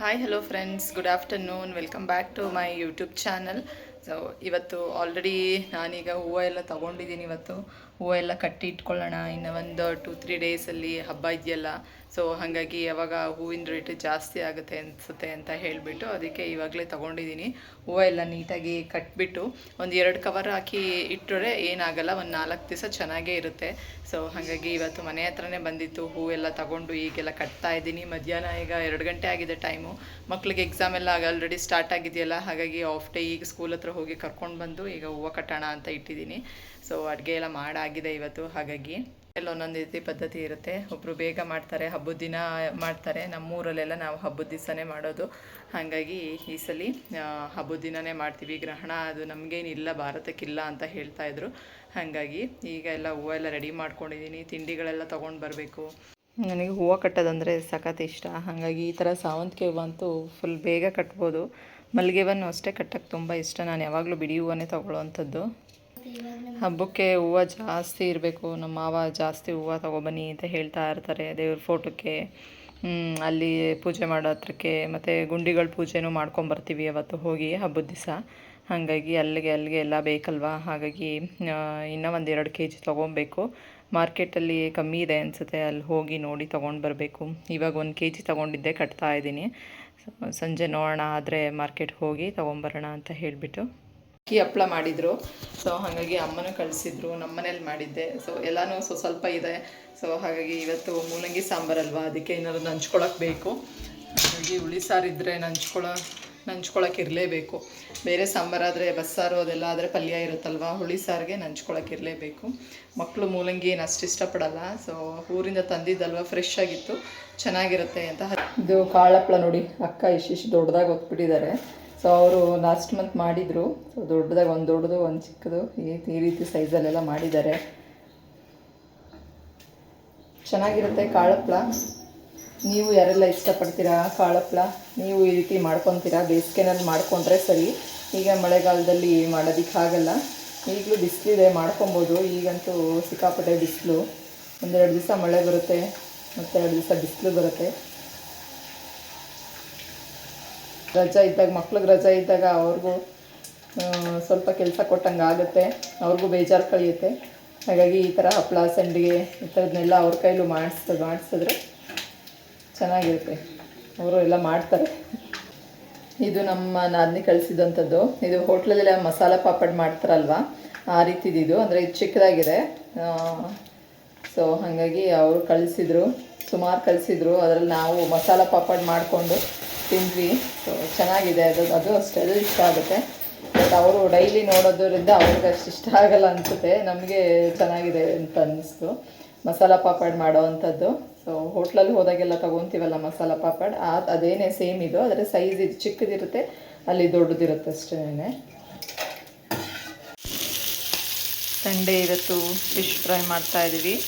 Hi hello friends good afternoon welcome back to my YouTube channel so ಇವತ್ತು already ನಾನೀಗ ಹೂವು ಎಲ್ಲ ತೊಗೊಂಡಿದ್ದೀನಿ ಇವತ್ತು. ಹೂವು ಎಲ್ಲ ಕಟ್ಟಿ ಇಟ್ಕೊಳ್ಳೋಣ. ಇನ್ನು ಒಂದು ಟು ತ್ರೀ ಡೇಸಲ್ಲಿ ಹಬ್ಬ ಇದೆಯಲ್ಲ. ಸೊ ಹಾಗಾಗಿ ಯಾವಾಗ ಹೂವಿನ ರೇಟ್ ಜಾಸ್ತಿ ಆಗುತ್ತೆ ಅನಿಸುತ್ತೆ ಅಂತ ಹೇಳಿಬಿಟ್ಟು ಅದಕ್ಕೆ ಇವಾಗಲೇ ತೊಗೊಂಡಿದ್ದೀನಿ ಹೂವು ಎಲ್ಲ ನೀಟಾಗಿ ಕಟ್ಬಿಟ್ಟು ಒಂದು ಎರಡು ಕವರ್ ಹಾಕಿ ಇಟ್ಟರೆ ಏನಾಗಲ್ಲ, ಒಂದು ನಾಲ್ಕು ದಿವಸ ಚೆನ್ನಾಗೇ ಇರುತ್ತೆ. ಸೊ ಹಾಗಾಗಿ ಇವತ್ತು ಮನೆ ಹತ್ರನೇ ಬಂದಿತ್ತು ಹೂವೆಲ್ಲ ತಗೊಂಡು ಈಗೆಲ್ಲ ಕಟ್ತಾ ಇದ್ದೀನಿ. ಮಧ್ಯಾಹ್ನ ಈಗ ಎರಡು ಗಂಟೆ ಆಗಿದೆ ಟೈಮು ಮಕ್ಳಿಗೆ ಎಕ್ಸಾಮ್ ಎಲ್ಲ ಆಲ್ರೆಡಿ ಸ್ಟಾರ್ಟ್ ಆಗಿದೆಯಲ್ಲ, ಹಾಗಾಗಿ ಆಫ್ ಡೇ ಈಗ ಸ್ಕೂಲ್ ಹತ್ರ ಹೋಗಿ ಕರ್ಕೊಂಡು ಬಂದು ಈಗ ಹೂವು ಕಟ್ಟೋಣ ಅಂತ ಇಟ್ಟಿದ್ದೀನಿ ಸೊ ಅಡುಗೆ ಎಲ್ಲ ಮಾಡಾಗಿದೆ ಇವತ್ತು, ಹಾಗಾಗಿ ಎಲ್ಲ ಒಂದೊಂದು ರೀತಿ ಪದ್ಧತಿ ಇರುತ್ತೆ. ಒಬ್ಬರು ಬೇಗ ಮಾಡ್ತಾರೆ, ಹಬ್ಬದ ದಿನ ಮಾಡ್ತಾರೆ. ನಮ್ಮೂರಲ್ಲೆಲ್ಲ ನಾವು ಹಬ್ಬದ ದಿವಸನೇ ಮಾಡೋದು. ಹಾಗಾಗಿ ಈ ಸಲ ಹಬ್ಬದ ದಿನನೇ ಮಾಡ್ತೀವಿ. ಗ್ರಹಣ ಅದು ನಮಗೇನಿಲ್ಲ, ಭಾರತಕ್ಕಿಲ್ಲ ಅಂತ ಹೇಳ್ತಾ ಇದ್ರು. ಹಾಗಾಗಿ ಈಗ ಎಲ್ಲ ಹೂವು ಎಲ್ಲ ರೆಡಿ ಮಾಡ್ಕೊಂಡಿದ್ದೀನಿ ತಿಂಡಿಗಳೆಲ್ಲ ತೊಗೊಂಡು ಬರಬೇಕು. ನನಗೆ ಹೂವು ಕಟ್ಟೋದಂದರೆ ಸಖತ್ ಇಷ್ಟ. ಹಾಗಾಗಿ ಈ ಥರ ಸಾವಂತಿಗೆ ಹೂವು ಅಂತೂ ಫುಲ್ ಬೇಗ ಕಟ್ಬೋದು. ಮಲ್ಲಿಗೆ ಹೂವನ್ನು ಅಷ್ಟೇ ಕಟ್ಟಕ್ಕೆ ತುಂಬ ಇಷ್ಟ. ನಾನು ಯಾವಾಗಲೂ ಬಿಡಿ ಹೂವನ್ನೇ ತೊಗೊಳ್ಳೋವಂಥದ್ದು. ಹಬ್ಬಕ್ಕೆ ಹೂವು ಜಾಸ್ತಿ ಇರಬೇಕು. ನಮ್ಮ ಮಾವ ಜಾಸ್ತಿ ಹೂವು ತೊಗೊಬನ್ನಿ ಅಂತ ಹೇಳ್ತಾ ಇರ್ತಾರೆ. ದೇವ್ರ ಫೋಟೋಕ್ಕೆ ಅಲ್ಲಿ ಪೂಜೆ ಮಾಡೋ ಹತ್ರಕ್ಕೆ, ಮತ್ತು ಗುಂಡಿಗಳ ಪೂಜೆನೂ ಮಾಡ್ಕೊಂಬರ್ತೀವಿ ಅವತ್ತು ಹೋಗಿ ಹಬ್ಬದ ದಿವಸ. ಹಾಗಾಗಿ ಅಲ್ಲಿಗೆ ಅಲ್ಲಿಗೆ ಎಲ್ಲ ಬೇಕಲ್ವಾ? ಹಾಗಾಗಿ ಇನ್ನೂ ಒಂದು ಎರಡು ಕೆ ಜಿ ತೊಗೊಬೇಕು. ಮಾರ್ಕೆಟಲ್ಲಿ ಕಮ್ಮಿ ಇದೆ ಅನಿಸುತ್ತೆ. ಅಲ್ಲಿ ಹೋಗಿ ನೋಡಿ ತೊಗೊಂಡು ಬರಬೇಕು. ಇವಾಗ ಒಂದು ಕೆ ಜಿ ತೊಗೊಂಡಿದ್ದೆ, ಕಟ್ತಾ ಇದ್ದೀನಿ. ಸಂಜೆ ನೋಡೋಣ ಆದರೆ ಮಾರ್ಕೆಟ್ ಹೋಗಿ ತೊಗೊಂಬರೋಣ ಅಂತ ಹೇಳಿಬಿಟ್ಟು. ಅಕ್ಕಿ ಹಪ್ಪಳ ಮಾಡಿದರು. ಸೊ ಹಾಗಾಗಿ ಅಮ್ಮನೂ ಕಳಿಸಿದ್ರು ನಮ್ಮ ಮನೇಲಿ ಮಾಡಿದ್ದೆ. ಸೊ ಎಲ್ಲನೂ ಸೊ ಸ್ವಲ್ಪ ಇದೆ. ಸೊ ಹಾಗಾಗಿ ಇವತ್ತು ಮೂಲಂಗಿ ಸಾಂಬಾರಲ್ವಾ ಅದಕ್ಕೆ ಏನಾದ್ರು ನಂಚ್ಕೊಳಕ್ಕೆ ಬೇಕು. ಹಾಗಾಗಿ ಹುಳಿ ಸಾರು ಇದ್ದರೆ ನಂಚ್ಕೊಳ ನಂಚ್ಕೊಳಕ್ಕೆ ಇರಲೇಬೇಕು. ಬೇರೆ ಸಾಂಬಾರಾದರೆ ಬಸ್ಸಾರು ಅದೆಲ್ಲ ಆದರೆ ಪಲ್ಯ ಇರುತ್ತಲ್ವ? ಹುಳಿ ಸಾರಿಗೆ ನಂಚ್ಕೊಳಕ್ಕೆ ಇರಲೇಬೇಕು. ಮಕ್ಕಳು ಮೂಲಂಗಿ ಏನು ಅಷ್ಟು ಇಷ್ಟಪಡಲ್ಲ. ಸೊ ಊರಿಂದ ತಂದಿದ್ದಲ್ವ? ಫ್ರೆಶ್ ಆಗಿತ್ತು. ಚೆನ್ನಾಗಿರುತ್ತೆ ಅಂತ. ಇದು ಕಾಳಪ್ಪಳ ನೋಡಿ. ಅಕ್ಕ ಇಷ್ಟಿಷ್ಟು ದೊಡ್ಡದಾಗಿ ಒತ್ಬಿಟ್ಟಿದ್ದಾರೆ ಸೊ ಅವರು ಲಾಸ್ಟ್ ಮಂತ್ ಮಾಡಿದರು. ಸೊ ದೊಡ್ಡದಾಗಿ ಒಂದು ದೊಡ್ಡದು, ಒಂದು ಚಿಕ್ಕದು. ಈ ರೀತಿ ಸೈಜಲ್ಲೆಲ್ಲ ಮಾಡಿದ್ದಾರೆ. ಚೆನ್ನಾಗಿರುತ್ತೆ ಕಾಳಪ್ಲ ನೀವು ಯಾರೆಲ್ಲ ಇಷ್ಟಪಡ್ತೀರಾ ಕಾಳಪ್ಳ? ನೀವು ಈ ರೀತಿ ಮಾಡ್ಕೊತೀರಾ? ಬೇಸಿಗೆನಲ್ಲಿ ಮಾಡ್ಕೊಂಡ್ರೆ ಸರಿ. ಈಗ ಮಳೆಗಾಲದಲ್ಲಿ ಮಾಡೋದಕ್ಕಾಗಲ್ಲ ಈಗಲೂ ಬಿಸಿಲಿದೆ, ಮಾಡ್ಕೊಬೋದು. ಈಗಂತೂ ಸಿಕ್ಕಾಪಟ್ಟೆ ಬಿಸಿಲು. ಒಂದೆರಡು ದಿವಸ ಮಳೆ ಬರುತ್ತೆ ಮತ್ತೆ ಎರಡು ದಿವಸ ಬಿಸಿಲು ಬರುತ್ತೆ. ರಜಾ ಇದ್ದಾಗ, ಮಕ್ಳಿಗೆ ರಜಾ ಇದ್ದಾಗ ಅವ್ರಿಗೂ ಸ್ವಲ್ಪ ಕೆಲಸ ಕೊಟ್ಟಂಗೆ ಆಗುತ್ತೆ. ಅವ್ರಿಗೂ ಬೇಜಾರು ಕಳಿಯುತ್ತೆ. ಹಾಗಾಗಿ ಈ ಥರ ಹಪ್ಪಳ ಸಂಡಿಗೆ ಈ ಥರದನ್ನೆಲ್ಲ ಅವ್ರ ಕೈಲೂ ಮಾಡಿಸ್ ಮಾಡಿಸಿದ್ರೆ ಚೆನ್ನಾಗಿರುತ್ತೆ. ಅವರು ಎಲ್ಲ ಮಾಡ್ತಾರೆ. ಇದು ನಮ್ಮ ನಾದಿನಿ ಕಳಿಸಿದಂಥದ್ದು. ಇದು ಹೋಟ್ಲಲ್ಲೆಲ್ಲ ಮಸಾಲ ಪಾಪಡ್ ಮಾಡ್ತಾರಲ್ವ? ಆ ರೀತಿದು ಇದು ಅಂದರೆ ಇದು ಚಿಕ್ಕದಾಗಿದೆ. ಸೊ, ಹಾಗಾಗಿ ಅವರು ಕಳಿಸಿದ್ರು. ಸುಮಾರು ಕಳಿಸಿದ್ರು. ಅದರಲ್ಲಿ ನಾವು ಮಸಾಲ ಪಾಪಡ್ ಮಾಡಿಕೊಂಡು ತಿಂದ್ವಿ. ಸೊ ಚೆನ್ನಾಗಿದೆ. ಅದು ಅದು ಅಷ್ಟೆಲ್ಲ ಇಷ್ಟ ಆಗುತ್ತೆ. ಬಟ್ ಅವರು ಡೈಲಿ ನೋಡೋದ್ರಿಂದ ಅವ್ರಿಗೆ ಅಷ್ಟು ಇಷ್ಟ ಆಗಲ್ಲ ಅನಿಸುತ್ತೆ. ನಮಗೆ ಚೆನ್ನಾಗಿದೆ ಅಂತ ಅನ್ನಿಸ್ತು ಮಸಾಲ ಪಾಪಡ್ ಮಾಡೋ ಅಂಥದ್ದು. ಸೊ ಹೋಟ್ಲಲ್ಲಿ ಹೋದಾಗೆಲ್ಲ ತೊಗೊತೀವಲ್ಲ ಮಸಾಲ ಪಾಪಡ್? ಆ, ಅದೇನೇ ಸೇಮ್ ಇದು. ಆದರೆ ಸೈಜ್ ಇದು ಚಿಕ್ಕದಿರುತ್ತೆ. ಅಲ್ಲಿ ದೊಡ್ಡದಿರುತ್ತೆ ಅಷ್ಟೇ ಸಂಡೆ ಇವತ್ತು ಫಿಶ್ ಫ್ರೈ ಮಾಡ್ತಾ ಇದ್ದೀವಿ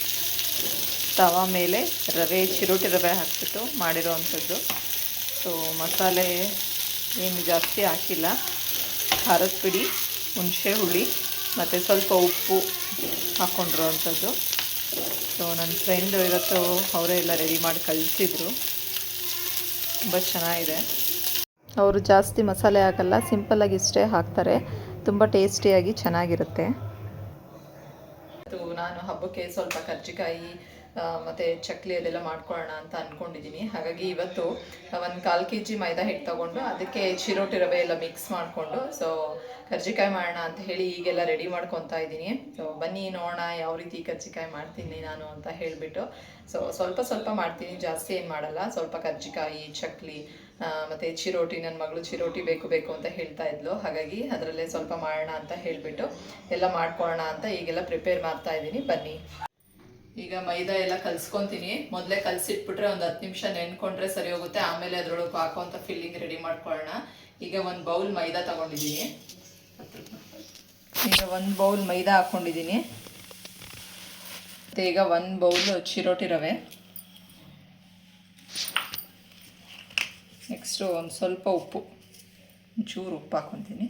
ತವಾ ಮೇಲೆ ರವೆ, ಚಿರೋಟಿ ರವೆ ಹಾಕ್ಬಿಟ್ಟು ಮಾಡಿರೋ ಅಂಥದ್ದು. ಸೊ ಮಸಾಲೆ ಏನು ಜಾಸ್ತಿ ಹಾಕಿಲ್ಲ. ಖಾರದ ಪುಡಿ, ಹುಣಸೆ ಹುಳಿ, ಮತ್ತು ಸ್ವಲ್ಪ ಉಪ್ಪು ಹಾಕ್ಕೊಂಡಿರೋ ಅಂಥದ್ದು. ಸೊ ನನ್ನ ಫ್ರೆಂಡು ಇವತ್ತು ಅವರೇ ಎಲ್ಲ ರೆಡಿ ಮಾಡಿ ಕಳಿಸಿದ್ರು ತುಂಬ ಚೆನ್ನಾಗಿದೆ. ಅವರು ಜಾಸ್ತಿ ಮಸಾಲೆ ಹಾಕಲ್ಲ ಸಿಂಪಲ್ಲಾಗಿ ಇಷ್ಟೇ ಹಾಕ್ತಾರೆ. ತುಂಬ ಟೇಸ್ಟಿಯಾಗಿ ಚೆನ್ನಾಗಿರುತ್ತೆ. ನಾನು ಹಬ್ಬಕ್ಕೆ ಸ್ವಲ್ಪ ಕರ್ಜಿಕಾಯಿ ಮತ್ತೆ ಚಕ್ಲಿ ಅದೆಲ್ಲ ಮಾಡ್ಕೊಳ್ಳೋಣ ಅಂತ ಅಂದ್ಕೊಂಡಿದ್ದೀನಿ ಹಾಗಾಗಿ ಇವತ್ತು ಒಂದು ಕಾಲು ಕೆ ಜಿ ಮೈದಾ ಹಿಟ್ಟು ತಗೊಂಡು ಅದಕ್ಕೆ ಚಿರೋಟಿ ರವೆ ಎಲ್ಲ ಮಿಕ್ಸ್ ಮಾಡಿಕೊಂಡು ಸೊ ಕರ್ಜಿಕಾಯಿ ಮಾಡೋಣ ಅಂತ ಹೇಳಿ ಈಗೆಲ್ಲ ರೆಡಿ ಮಾಡ್ಕೊತಾ ಇದ್ದೀನಿ. ಸೊ ಬನ್ನಿ ನೋಡೋಣ ಯಾವ ರೀತಿ ಕರ್ಜಿಕಾಯಿ ಮಾಡ್ತೀನಿ ನಾನು ಅಂತ ಹೇಳಿಬಿಟ್ಟು. ಸೊ ಸ್ವಲ್ಪ ಸ್ವಲ್ಪ ಮಾಡ್ತೀನಿ, ಜಾಸ್ತಿ ಏನು ಮಾಡಲ್ಲ. ಸ್ವಲ್ಪ ಕರ್ಜಿಕಾಯಿ, ಚಕ್ಲಿ ಮತ್ತು ಚಿರೋಟಿ ನನ್ನ ಮಗಳು ಚಿರೋಟಿ ಬೇಕು ಬೇಕು ಅಂತ ಹೇಳ್ತಾ ಇದ್ಲು. ಹಾಗಾಗಿ ಅದರಲ್ಲೇ ಸ್ವಲ್ಪ ಮಾಡೋಣ ಅಂತ ಹೇಳಿಬಿಟ್ಟು ಎಲ್ಲ ಮಾಡ್ಕೊಳ್ಳೋಣ ಅಂತ ಈಗೆಲ್ಲ ಪ್ರಿಪೇರ್ ಮಾಡ್ತಾ ಇದ್ದೀನಿ. ಬನ್ನಿ. ಈಗ ಮೈದಾ ಎಲ್ಲ ಕಲ್ಸ್ಕೊಂತೀನಿ. ಮೊದಲೇ ಕಲ್ಸಿಟ್ಬಿಟ್ರೆ ಒಂದು ಹತ್ತು ನಿಮಿಷ ನೆನ್ಕೊಂಡ್ರೆ ಸರಿ ಹೋಗುತ್ತೆ. ಆಮೇಲೆ ಅದ್ರೊಳಗೆ ಹಾಕೋಂಥ ಫಿಲ್ಲಿಂಗ್ ರೆಡಿ ಮಾಡ್ಕೊಳ್ಳೋಣ ಈಗ ಒಂದು ಬೌಲ್ ಮೈದಾ ತಗೊಂಡಿದ್ದೀನಿ. ಈಗ ಒಂದು ಬೌಲ್ ಮೈದಾ ಹಾಕ್ಕೊಂಡಿದ್ದೀನಿ ಮತ್ತು ಈಗ ಒಂದು ಬೌಲ್ ಚಿರೋಟಿ ರವೆ. ನೆಕ್ಸ್ಟು ಒಂದು ಸ್ವಲ್ಪ ಉಪ್ಪು. ಚೂರು ಉಪ್ಪು ಹಾಕ್ಕೊತೀನಿ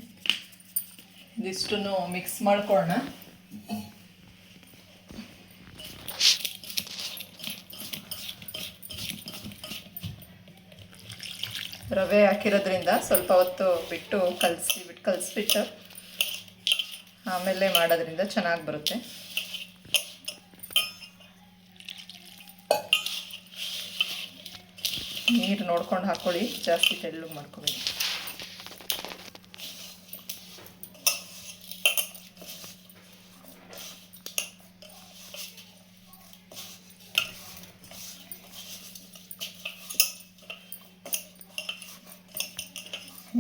ಇದಿಷ್ಟು ಮಿಕ್ಸ್ ಮಾಡ್ಕೊಳ್ಳೋಣ ರವೆ ಹಾಕಿರೋದ್ರಿಂದ ಸ್ವಲ್ಪ ಹೊತ್ತು ಬಿಟ್ಟು ಕಲಸಿ ಬಿಟ್ಟು ಕಲಸಿಬಿಟ್ಟು ಆಮೇಲೆ ಮಾಡೋದ್ರಿಂದ ಚೆನ್ನಾಗಿ ಬರುತ್ತೆ. ನೀರು ನೋಡ್ಕೊಂಡು ಹಾಕ್ಕೊಳ್ಳಿ ಜಾಸ್ತಿ ತೆಳ್ಳಗೆ ಮಾಡ್ಕೋಬೇಡಿ.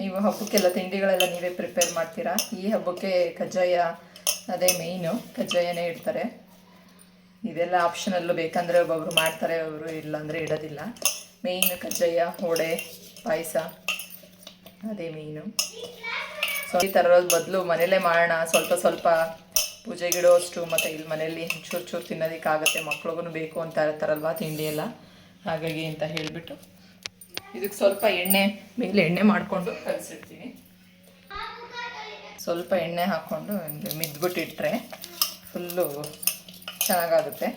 ನೀವು ಹಬ್ಬಕ್ಕೆಲ್ಲ ತಿಂಡಿಗಳೆಲ್ಲ ನೀವೇ ಪ್ರಿಪೇರ್ ಮಾಡ್ತೀರಾ? ಈ ಹಬ್ಬಕ್ಕೆ ಕಜ್ಜಾಯ ಅದೇ ಮೇಯ್ನು ಕಜ್ಜಾಯನೇ ಇಡ್ತಾರೆ. ಇದೆಲ್ಲ ಆಪ್ಷನಲ್ಲೂ ಬೇಕಂದರೆ ಒಬ್ಬೊಬ್ರು ಮಾಡ್ತಾರೆ ಒಬ್ಬರು ಇಲ್ಲ ಅಂದರೆ ಇಡೋದಿಲ್ಲ. ಮೇಯ್ನು ಕಜ್ಜಾಯ ಹೋಡೆ ಪಾಯಸ, ಅದೇ ಮೇಯ್ನು ಸೊ ಈ ಥರದ ಬದಲು ಮನೇಲೇ ಮಾಡೋಣ. ಸ್ವಲ್ಪ ಸ್ವಲ್ಪ ಪೂಜೆಗಿಡೋ ಅಷ್ಟು ಮತ್ತು ಇಲ್ಲಿ ಮನೆಯಲ್ಲಿ ಚೂರು ಚೂರು ತಿನ್ನೋದಕ್ಕಾಗತ್ತೆ. ಮಕ್ಳಿಗೂ ಬೇಕು ಅಂತ ಇರ್ತಾರಲ್ವ ತಿಂಡಿ ಎಲ್ಲ? ಹಾಗಾಗಿ ಅಂತ ಹೇಳಿಬಿಟ್ಟು ಇದಕ್ಕೆ ಸ್ವಲ್ಪ ಎಣ್ಣೆ ಮೇಲೆ ಎಣ್ಣೆ ಮಾಡಿಕೊಂಡು ಕಲಸಿಡ್ತೀನಿ ಸ್ವಲ್ಪ ಎಣ್ಣೆ ಹಾಕ್ಕೊಂಡು ಮಿದ್ಬಿಟ್ಟಿಟ್ರೆ ಫುಲ್ಲು ಚೆನ್ನಾಗಾಗುತ್ತೆ.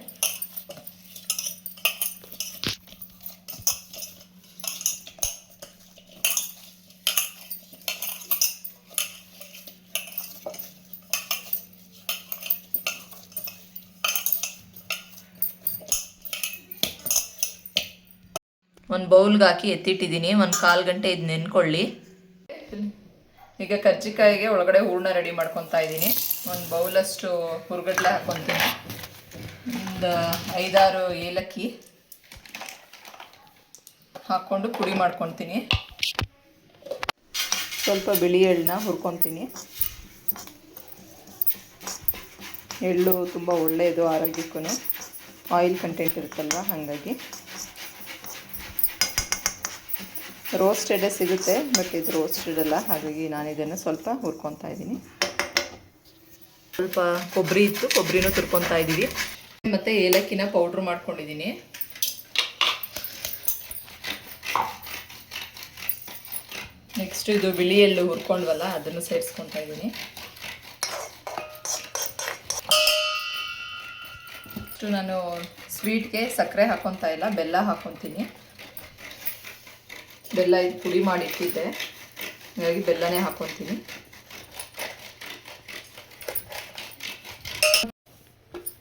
ಒಂದು ಬೌಲ್ಗೆ ಹಾಕಿ ಎತ್ತಿಟ್ಟಿದ್ದೀನಿ, ಒಂದು ಕಾಲು ಗಂಟೆ ಇದು ನೆನ್ಕೊಳ್ಳಿ. ಈಗ ಕರ್ಜಿಕಾಯಿಗೆ ಒಳಗಡೆ ಹೂರ್ಣ ರೆಡಿ ಮಾಡ್ಕೊತಾ ಇದ್ದೀನಿ. ಒಂದು ಬೌಲಷ್ಟು ಹುರ್ಗಡ್ಲೆ ಹಾಕ್ಕೊತೀನಿ ಒಂದು ಐದಾರು ಏಲಕ್ಕಿ ಹಾಕ್ಕೊಂಡು ಪುಡಿ ಮಾಡ್ಕೊತೀನಿ. ಸ್ವಲ್ಪ ಬಿಳಿ ಎಳ್ಳನ್ನ ಹುರ್ಕೊತೀನಿ. ಎಳ್ಳು ತುಂಬ ಒಳ್ಳೆಯದು ಆರೋಗ್ಯಕ್ಕೂ ಆಯಿಲ್ ಕಂಟೆಂಟ್ ಇರುತ್ತಲ್ವ, ಹಾಗಾಗಿ. ರೋಸ್ಟೆಡೇ ಸಿಗುತ್ತೆ, ಬಟ್ ಇದು ರೋಸ್ಟೆಡ್ ಅಲ್ಲ. ಹಾಗಾಗಿ ನಾನು ಇದನ್ನು ಸ್ವಲ್ಪ ಹುರ್ಕೊತಾ ಇದ್ದೀನಿ. ಸ್ವಲ್ಪ ಕೊಬ್ಬರಿ ಇತ್ತು, ಕೊಬ್ಬರಿನೂ ತುರ್ಕೊತಾ ಇದ್ದೀವಿ. ಮತ್ತು ಏಲಕ್ಕಿನ ಪೌಡ್ರ್ ಮಾಡ್ಕೊಂಡಿದ್ದೀನಿ. ನೆಕ್ಸ್ಟ್ ಇದು ಬಿಳಿ ಎಳ್ಳು ಹುರ್ಕೊಂಡ್ವಲ್ಲ ಅದನ್ನು ಸೇರಿಸ್ಕೊತಾ ಇದ್ದೀನಿ. ನಾನು ಸ್ವೀಟ್ಗೆ ಸಕ್ಕರೆ ಹಾಕೊತಾ ಇಲ್ಲ, ಬೆಲ್ಲ ಹಾಕೊತೀನಿ ಬೆಲ್ಲ ಇದು ಪುಡಿ ಮಾಡಿ ಇಟ್ಟಿದ್ದೆ ಹಾಗಾಗಿ ಬೆಲ್ಲನೇ ಹಾಕೊತೀನಿ.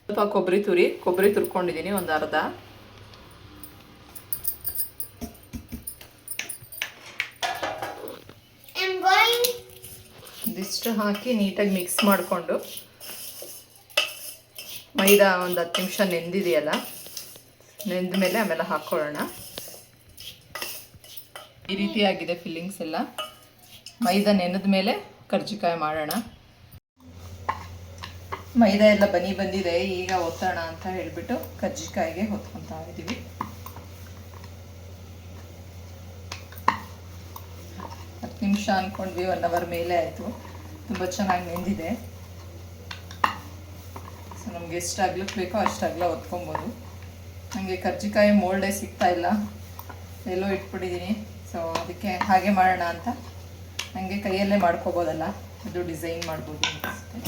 ಸ್ವಲ್ಪ ಕೊಬ್ಬರಿ ತುರಿ ಕೊಬ್ಬರಿ ತುರ್ಕೊಂಡಿದ್ದೀನಿ ಒಂದು ಅರ್ಧ. ಇದಿಷ್ಟು ಹಾಕಿ ನೀಟಾಗಿ ಮಿಕ್ಸ್ ಮಾಡಿಕೊಂಡು ಮೈದಾ ಒಂದು ಹತ್ತು ನಿಮಿಷ ನೆಂದಿದೆಯಲ್ಲ ನೆಂದ ಮೇಲೆ ಆಮೇಲೆ ಹಾಕ್ಕೊಳ್ಳೋಣ ಈ ರೀತಿ ಆಗಿದೆ ಫಿಲ್ಲಿಂಗ್ಸ್ ಎಲ್ಲ. ಮೈದಾ ನೆನೆದ ಮೇಲೆ ಕರ್ಜಿಕಾಯಿ ಮಾಡೋಣ. ಮೈದಾ ಎಲ್ಲ ಬನಿ ಬಂದಿದೆ, ಈಗ ಒತ್ತೋಣ ಅಂತ ಹೇಳಿಬಿಟ್ಟು ಕರ್ಜಿಕಾಯಿಗೆ ಹೊತ್ಕೊತಾ ಇದ್ದೀವಿ. ಹತ್ತು ನಿಮಿಷ ಅನ್ಕೊಂಡ್ವಿ ಒನ್ ಅವರ್ ಮೇಲೆ ಆಯಿತು. ತುಂಬ ಚೆನ್ನಾಗಿ ನೆಂದಿದೆ. ಸೊ ನಮ್ಗೆ ಎಷ್ಟು ಬೇಕೋ ಅಷ್ಟಾಗ್ಲ ಹೊತ್ಕೊಬೋದು. ನನಗೆ ಕರ್ಜಿಕಾಯಿ ಮೋಲ್ಡೇ ಸಿಗ್ತಾ ಇಲ್ಲ. ಎಲ್ಲೋ ಇಟ್ಬಿಟ್ಟಿದ್ದೀನಿ. ಸೊ ಅದಕ್ಕೆ ಹಾಗೆ ಮಾಡೋಣ ಅಂತ. ನನಗೆ ಕೈಯಲ್ಲೇ ಮಾಡ್ಕೋಬೋದಲ್ಲ. ಅದು ಡಿಸೈನ್ ಮಾಡ್ಬೋದು ಅನಿಸುತ್ತೆ.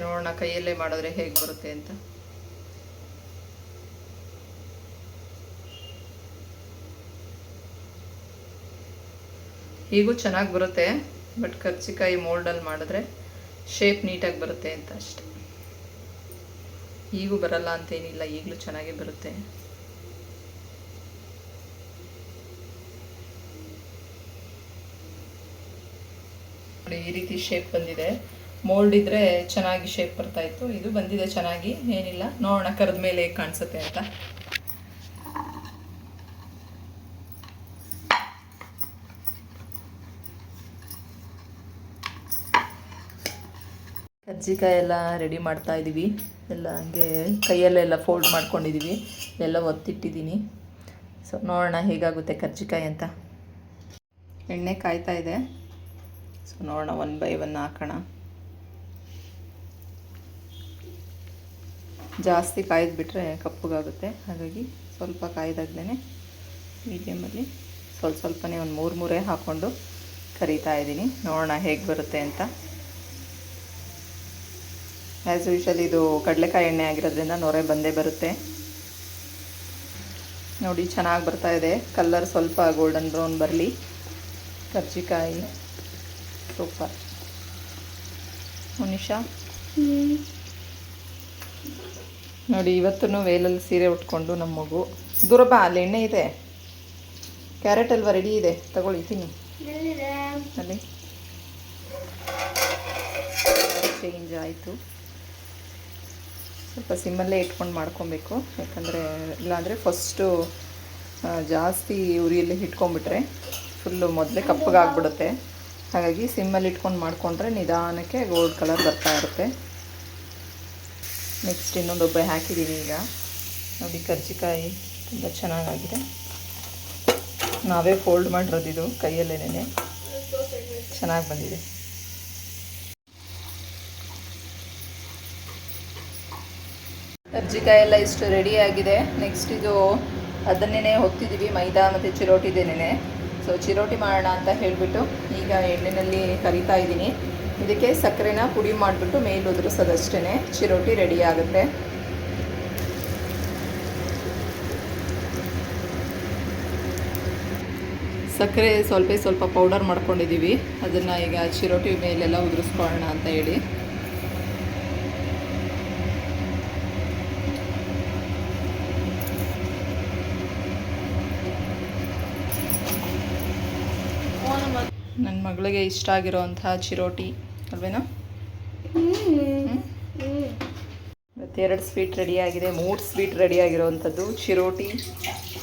ನೋಡೋಣ ಕೈಯಲ್ಲೇ ಮಾಡಿದ್ರೆ ಹೇಗೆ ಬರುತ್ತೆ ಅಂತ. ಹೀಗೂ ಚೆನ್ನಾಗಿ ಬರುತ್ತೆ, ಬಟ್ ಕರ್ಚಿಕಾಯಿ ಮೋಲ್ಡಲ್ಲಿ ಮಾಡಿದ್ರೆ ಶೇಪ್ ನೀಟಾಗಿ ಬರುತ್ತೆ ಅಂತ ಅಷ್ಟೆ. ಈಗೂ ಬರಲ್ಲ ಅಂತೇನಿಲ್ಲ, ಈಗಲೂ ಚೆನ್ನಾಗೇ ಬರುತ್ತೆ. ನೋಡಿ ಈ ರೀತಿ ಶೇಪ್ ಬಂದಿದೆ. ಮೋಲ್ಡ್ ಇದ್ರೆ ಚೆನ್ನಾಗಿ ಶೇಪ್ ಬರ್ತಾ ಇತ್ತು. ಇದು ಬಂದಿದೆ ಚೆನ್ನಾಗಿ. ಏನಿಲ್ಲ. ನೋಡೋಣ, ಕರೆದ ಮೇಲೆ ಹೇಗೆ ಕಾಣಿಸುತ್ತೆ ಅಂತ. ಕಜ್ಜಿಕಾಯಿ ಎಲ್ಲ ರೆಡಿ ಮಾಡ್ತಾ ಇದ್ದೀವಿ ಎಲ್ಲ ಹಂಗೆ ಕೈಯಲ್ಲೆಲ್ಲ ಫೋಲ್ಡ್ ಮಾಡ್ಕೊಂಡಿದ್ದೀವಿ ಎಲ್ಲ ಒತ್ತಿಟ್ಟಿದ್ದೀನಿ. ಸೊ ನೋಡೋಣ ಹೇಗಾಗುತ್ತೆ ಕರ್ಜಿಕಾಯಿ ಅಂತ. ಎಣ್ಣೆ ಕಾಯ್ತಾ ಇದೆ. ಸೊ ನೋಡೋಣ ಒನ್ ಬೈ ಒನ್ ಹಾಕೋಣ. ಜಾಸ್ತಿ ಕಾಯ್ದು ಬಿಟ್ಟರೆ ಕಪ್ಪಗಾಗುತ್ತೆ. ಹಾಗಾಗಿ ಸ್ವಲ್ಪ ಕಾಯ್ದಾಗ್ದೇ ಮೀಡಿಯಮಲ್ಲಿ ಸ್ವಲ್ಪ ಸ್ವಲ್ಪನೇ ಒಂದು ಮೂರು ಮೂರೇ ಹಾಕ್ಕೊಂಡು ಕರಿತಾ ಇದ್ದೀನಿ. ನೋಡೋಣ ಹೇಗೆ ಬರುತ್ತೆ ಅಂತ. ಆ್ಯಸ್ ಯೂಶಲ್ ಇದು ಕಡಲೆಕಾಯಿ ಎಣ್ಣೆ ಆಗಿರೋದ್ರಿಂದ ನೊರೆ ಬಂದೇ ಬರುತ್ತೆ. ನೋಡಿ, ಚೆನ್ನಾಗಿ ಬರ್ತಾ ಇದೆ. ಕಲ್ಲರ್ ಸ್ವಲ್ಪ ಗೋಲ್ಡನ್ ಬ್ರೌನ್ ಬರಲಿ. ಕರ್ಜಿಕಾಯಿ. ಸೂಪರ್ ಮುನಿಷಾ ನೋಡಿ ಇವತ್ತು ವೇಲಲ್ಲಿ ಸೀರೆ ಉಟ್ಕೊಂಡು ನಮ್ಮ ಮಗು. ದೂರ ಬಾ ಅಲ್ಲಿ ಎಣ್ಣೆ ಇದೆ. ಕ್ಯಾರೆಟ್ ಅಲ್ವಾ ರೆಡಿ ಇದೆ? ತಗೊಳ್ಳಿ ತಿನ್ನಿ. ಅಲ್ಲಿ. ಚೇಂಜ್ ಆಯಿತು. ಸ್ವಲ್ಪ ಸಿಮ್ಮಲ್ಲೇ ಇಟ್ಕೊಂಡು ಮಾಡ್ಕೊಬೇಕು. ಯಾಕಂದರೆ ಇಲ್ಲಾಂದರೆ ಫಸ್ಟು ಜಾಸ್ತಿ ಉರಿಯಲ್ಲಿ ಇಟ್ಕೊಂಡ್ಬಿಟ್ರೆ ಫುಲ್ಲು ಮೊದಲೇ ಕಪ್ಪಗಾಗ್ಬಿಡುತ್ತೆ. ಹಾಗಾಗಿ ಸಿಮ್ಮಲ್ಲಿ ಇಟ್ಕೊಂಡು ಮಾಡಿಕೊಂಡ್ರೆ ನಿಧಾನಕ್ಕೆ ಗೋಲ್ಡ್ ಕಲರ್ ಬರ್ತಾ ಇರುತ್ತೆ. ನೆಕ್ಸ್ಟ್ ಇನ್ನೊಂದು ಒಬ್ಬ ಹಾಕಿದ್ದೀನಿ ಈಗ. ನೋಡಿ, ಕರ್ಜಿಕಾಯಿ ತುಂಬ ಚೆನ್ನಾಗಾಗಿದೆ. ನಾವೇ ಫೋಲ್ಡ್ ಮಾಡಿರೋದು ಇದು, ಕೈಯಲ್ಲೇನೆ. ಚೆನ್ನಾಗಿ ಬಂದಿದೆ. ಕರ್ಜಿಕಾಯಿ ಎಲ್ಲ ಇಷ್ಟು ರೆಡಿಯಾಗಿದೆ ನೆಕ್ಸ್ಟ್ ಇದು ಅದನ್ನೇ ಹೊತ್ತಿದ್ದೀವಿ ಮೈದಾ ಮತ್ತು ಚಿರೋಟಿದೇನೆ ಸೊ ಚಿರೋಟಿ ಮಾಡೋಣ ಅಂತ ಹೇಳಿಬಿಟ್ಟು ಈಗ ಎಣ್ಣೆಯಲ್ಲಿ ಕರಿತಾ ಇದ್ದೀನಿ. ಇದಕ್ಕೆ ಸಕ್ಕರೆನ ಪುಡಿ ಮಾಡಿಬಿಟ್ಟು ಮೇಲೆ ಉದುರಿಸೋದಷ್ಟೇ ಚಿರೋಟಿ ರೆಡಿ ಆಗುತ್ತೆ. ಸಕ್ಕರೆ ಸ್ವಲ್ಪ ಸ್ವಲ್ಪ ಪೌಡರ್ ಮಾಡ್ಕೊಂಡಿದ್ದೀವಿ. ಅದನ್ನು ಈಗ ಚಿರೋಟಿ ಮೇಲೆಲ್ಲ ಉದುರಿಸ್ಕೊಳ್ಳೋಣ ಅಂತ ಹೇಳಿ ನನ್ನ ಮಗಳಿಗೆ ಇಷ್ಟ ಆಗಿರೋವಂತಹ ಚಿರೋಟಿ, ಅಲ್ವೇನಾ? ಎರಡು ಸ್ವೀಟ್ ರೆಡಿ ಆಗಿದೆ. ಮೂರು ಸ್ವೀಟ್ ರೆಡಿ ಆಗಿರೋವಂಥದ್ದು ಚಿರೋಟಿ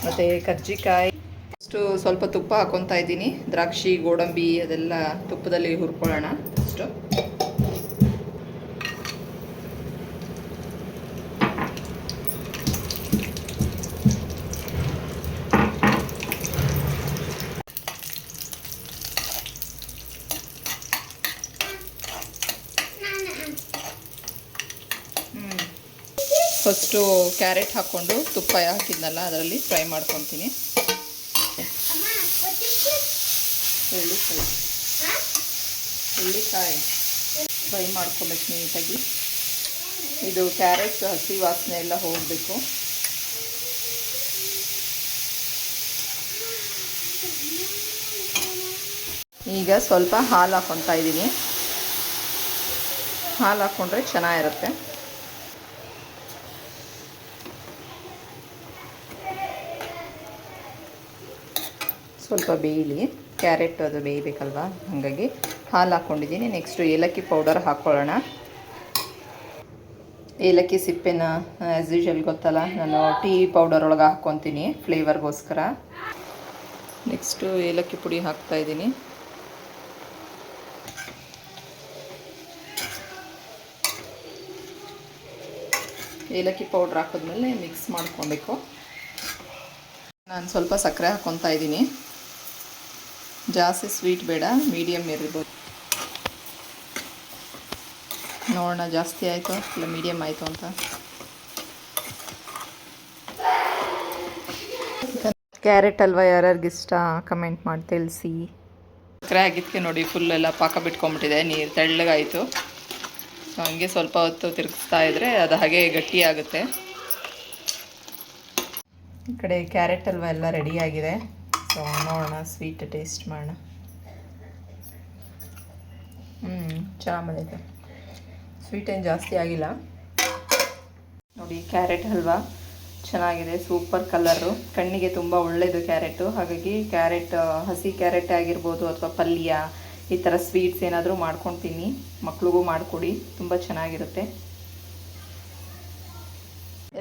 ಮತ್ತು ಕರ್ಜಿಕಾಯಿ. ಅಷ್ಟು ಸ್ವಲ್ಪ ತುಪ್ಪ ಹಾಕೊತಾ ಇದ್ದೀನಿ. ದ್ರಾಕ್ಷಿ, ಗೋಡಂಬಿ ಅದೆಲ್ಲ ತುಪ್ಪದಲ್ಲಿ ಹುರ್ಕೊಳ್ಳೋಣ ಅಷ್ಟು. ಫಸ್ಟು ಕ್ಯಾರೆಟ್ ಹಾಕ್ಕೊಂಡು ತುಪ್ಪ ಹಾಕಿದ್ನಲ್ಲ ಅದರಲ್ಲಿ ಫ್ರೈ ಮಾಡ್ಕೊತೀನಿ. ಎಳ್ಳಿಕಾಯಿ ಎಳ್ಳಿಕಾಯಿ ಫ್ರೈ ಮಾಡ್ಕೊಬೇಕು ನೀಟಾಗಿ. ಇದು ಕ್ಯಾರೆಟ್ ಹಸಿ ವಾಸನೆ ಎಲ್ಲ ಹೋಗಬೇಕು. ಈಗ ಸ್ವಲ್ಪ ಹಾಲು ಹಾಕ್ಕೊತಾ ಇದ್ದೀನಿ. ಹಾಲು ಹಾಕ್ಕೊಂಡ್ರೆ ಚೆನ್ನಾಗಿರುತ್ತೆ. ಸ್ವಲ್ಪ ಬೇಯಲಿ. ಕ್ಯಾರೆಟ್ ಅದು ಬೇಯಬೇಕಲ್ವಾ? ಹಾಗಾಗಿ ಹಾಲು ಹಾಕ್ಕೊಂಡಿದ್ದೀನಿ. ನೆಕ್ಸ್ಟು ಏಲಕ್ಕಿ ಪೌಡರ್ ಹಾಕ್ಕೊಳ್ಳೋಣ ಏಲಕ್ಕಿ ಸಿಪ್ಪೆನ ಆ್ಯಸ್ ಯೂಶಲ್ ಗೊತ್ತಲ್ಲ, ನಾನು ಟೀ ಪೌಡರ್ ಒಳಗೆ ಹಾಕ್ಕೊತೀನಿ ಫ್ಲೇವರ್ಗೋಸ್ಕರ. ನೆಕ್ಸ್ಟು ಏಲಕ್ಕಿ ಪುಡಿ ಹಾಕ್ತಾಯಿದ್ದೀನಿ ಏಲಕ್ಕಿ ಪೌಡ್ರ್ ಹಾಕಿದ್ಮೇಲೆ ಮಿಕ್ಸ್ ಮಾಡ್ಕೊಬೇಕು. ನಾನು ಸ್ವಲ್ಪ ಸಕ್ಕರೆ ಹಾಕ್ಕೊತಾ ಇದ್ದೀನಿ. ಜಾಸ್ತಿ ಸ್ವೀಟ್ ಬೇಡ ಮೀಡಿಯಮ್ ಇರ್ಬೋದು. ನೋಡೋಣ ಜಾಸ್ತಿ ಆಯಿತು ಇಲ್ಲ ಮೀಡಿಯಮ್ ಆಯಿತು ಅಂತ? ಕ್ಯಾರೆಟ್ ಅಲ್ವಾ ಯಾರ್ಯಾರಿಗೆ ಇಷ್ಟ? ಕಮೆಂಟ್ ಮಾಡಿ ತಿಳಿಸಿ. ಸಕ್ಕರೆ ಆಗಿದ್ದಕ್ಕೆ ನೋಡಿ ಫುಲ್ ಎಲ್ಲ ಪಾಕ ಬಿಟ್ಕೊಂಬಿಟ್ಟಿದೆ ನೀರು ತೆಳ್ಳಗಾಯಿತು. ಸೊ ಹಂಗೆ ಸ್ವಲ್ಪ ಹೊತ್ತು ತಿರುಗಿಸ್ತಾ ಇದ್ದರೆ ಅದು ಹಾಗೆ ಗಟ್ಟಿಯಾಗುತ್ತೆ. ಈ ಕಡೆ ಕ್ಯಾರೆಟ್ ಹಲ್ವ ಎಲ್ಲ ರೆಡಿಯಾಗಿದೆ ಸೊ ನೋಡೋಣ ಸ್ವೀಟ್ ಟೇಸ್ಟ್ ಮಾಡೋಣ ಹ್ಞೂ ಚೆನ್ನಾಗಿ ಬಂದಿದೆ ಸ್ವೀಟ್ ಏನು ಜಾಸ್ತಿ ಆಗಿಲ್ಲ. ನೋಡಿ ಕ್ಯಾರೆಟ್ ಹಲ್ವಾ ಚೆನ್ನಾಗಿದೆ ಸೂಪರ್ ಕಲರು ಕಣ್ಣಿಗೆ ತುಂಬ ಒಳ್ಳೆಯದು ಕ್ಯಾರೆಟು ಹಾಗಾಗಿ ಕ್ಯಾರೆಟ್ ಹಸಿ ಕ್ಯಾರೆಟ್ ಆಗಿರ್ಬೋದು ಅಥವಾ ಪಲ್ಯ, ಈ ಥರ ಸ್ವೀಟ್ಸ್ ಏನಾದರೂ ಮಾಡ್ಕೊಂಡು ತಿನ್ನಿ ಮಕ್ಳಿಗೂ ಮಾಡಿಕೊಡಿ, ತುಂಬ ಚೆನ್ನಾಗಿರುತ್ತೆ.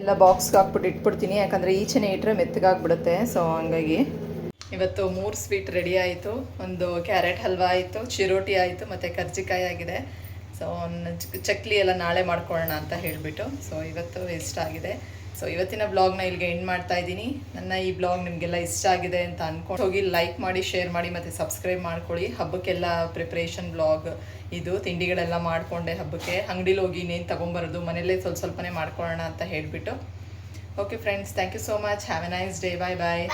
ಎಲ್ಲ ಬಾಕ್ಸ್ಗೆ ಹಾಕ್ಬಿಟ್ಟು ಇಟ್ಬಿಡ್ತೀನಿ. ಯಾಕಂದರೆ ಈಚೆನೇ ಇಟ್ಟರೆ ಮೆತ್ತಗಾಗ್ಬಿಡುತ್ತೆ ಸೊ ಹಂಗಾಗಿ ಇವತ್ತು ಮೂರು ಸ್ವೀಟ್ ರೆಡಿ ಆಯಿತು. ಒಂದು ಕ್ಯಾರೆಟ್ ಹಲ್ವಾ ಆಯಿತು, ಚಿರೋಟಿ ಆಯಿತು, ಮತ್ತು ಕರ್ಜಿಕಾಯಿ ಆಗಿದೆ. ಸೊ ಚಕ್ಲಿ ಎಲ್ಲ ನಾಳೆ ಮಾಡ್ಕೊಳ್ಳೋಣ ಅಂತ ಹೇಳಿಬಿಟ್ಟು. ಸೊ ಇವತ್ತು ಇಷ್ಟ ಆಗಿದೆ. ಸೊ ಇವತ್ತಿನ ಬ್ಲಾಗ್ನ ಇಲ್ಲಿಗೆ ಎಂಡ್ ಮಾಡ್ತಾ ಇದ್ದೀನಿ. ನನ್ನ ಈ ಬ್ಲಾಗ್ ನಿಮಗೆಲ್ಲ ಇಷ್ಟ ಆಗಿದೆ ಅಂತ ಅನ್ಕೊಂಡು ಹೋಗಿ ಲೈಕ್ ಮಾಡಿ ಶೇರ್ ಮಾಡಿ, ಮತ್ತು ಸಬ್ಸ್ಕ್ರೈಬ್ ಮಾಡ್ಕೊಳ್ಳಿ. ಹಬ್ಬಕ್ಕೆಲ್ಲ ಪ್ರಿಪ್ರೇಷನ್ ಬ್ಲಾಗ್ ಇದು. ತಿಂಡಿಗಳೆಲ್ಲ ಮಾಡಿಕೊಂಡೆ ಹಬ್ಬಕ್ಕೆ. ಅಂಗಡಿಲಿ ಹೋಗಿ ಇನ್ನೇನು ತೊಗೊಂಬರೋದು, ಮನೆಯಲ್ಲೇ ಸ್ವಲ್ಪ ಸ್ವಲ್ಪನೇ ಮಾಡ್ಕೊಳ್ಳೋಣ ಅಂತ ಹೇಳಿಬಿಟ್ಟು. Okay friends thank you so much have a nice day bye bye.